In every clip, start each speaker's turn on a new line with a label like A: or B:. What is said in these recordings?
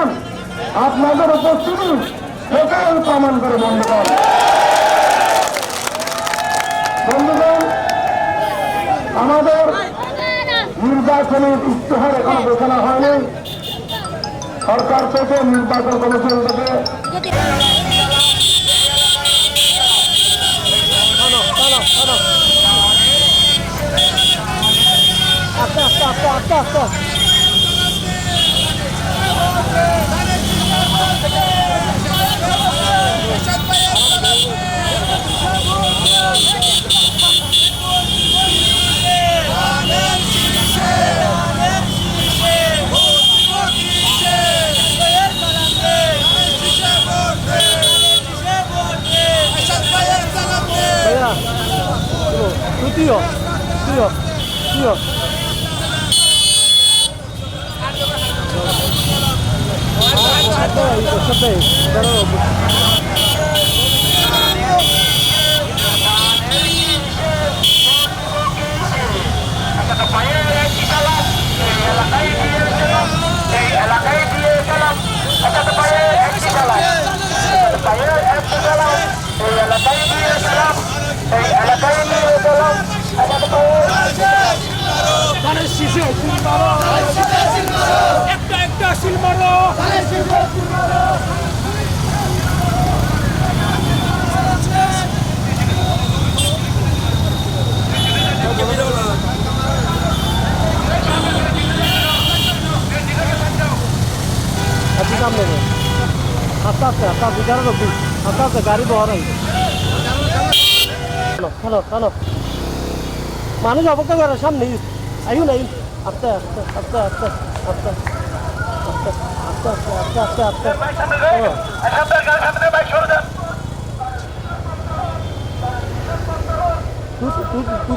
A: বন্ধুগণ, আপনাদের উপস্থিতি সেটাই প্রমাণ করে বন্ধুগণ। বন্ধুগণ, আমাদের নির্বাচনের ইশতেহার এখনও ঘোষণা হয়নি। সরকার থেকে নির্বাচন কমিশন থেকে
B: আস্তে আস্তে আস্তে আস্তে। Diyor. Diyor. Diyor. Ada itu sampai kalau Salam. আচ্ছা সামনে নে। আস্তে আস্তে আস্তে আস্তে গাড়ি রবি আস্তে আস্তে গাড়ি বহর হইবে হ্যালো হ্যালো মানুষ অপেক্ষা করে সামনে আইন আইন আস্তে আস্তে আস্তে আস্তে আস্তে আস্তে আস্তে আস্তে আস্তে আস্তে তুই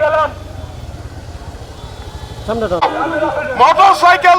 A: গেলাম। Motor cycle